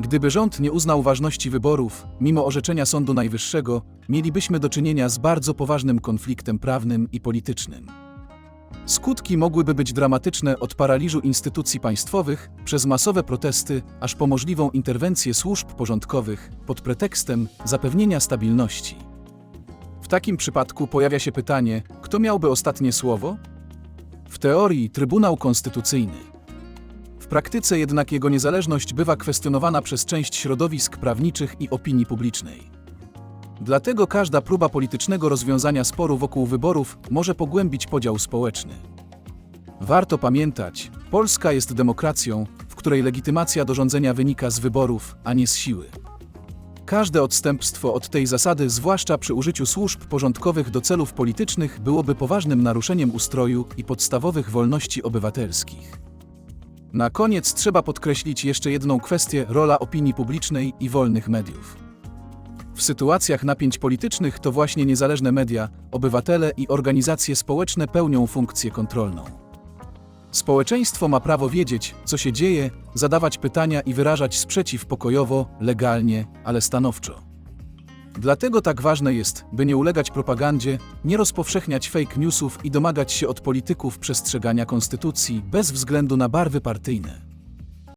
Gdyby rząd nie uznał ważności wyborów, mimo orzeczenia Sądu Najwyższego, mielibyśmy do czynienia z bardzo poważnym konfliktem prawnym i politycznym. Skutki mogłyby być dramatyczne od paraliżu instytucji państwowych przez masowe protesty, aż po możliwą interwencję służb porządkowych pod pretekstem zapewnienia stabilności. W takim przypadku pojawia się pytanie, kto miałby ostatnie słowo? W teorii Trybunał Konstytucyjny. Praktyce jednak jego niezależność bywa kwestionowana przez część środowisk prawniczych i opinii publicznej. Dlatego każda próba politycznego rozwiązania sporu wokół wyborów może pogłębić podział społeczny. Warto pamiętać, Polska jest demokracją, w której legitymacja do rządzenia wynika z wyborów, a nie z siły. Każde odstępstwo od tej zasady, zwłaszcza przy użyciu służb porządkowych do celów politycznych, byłoby poważnym naruszeniem ustroju i podstawowych wolności obywatelskich. Na koniec trzeba podkreślić jeszcze jedną kwestię rola opinii publicznej i wolnych mediów. W sytuacjach napięć politycznych to właśnie niezależne media, obywatele i organizacje społeczne pełnią funkcję kontrolną. Społeczeństwo ma prawo wiedzieć, co się dzieje, zadawać pytania i wyrażać sprzeciw pokojowo, legalnie, ale stanowczo. Dlatego tak ważne jest, by nie ulegać propagandzie, nie rozpowszechniać fake newsów i domagać się od polityków przestrzegania konstytucji bez względu na barwy partyjne.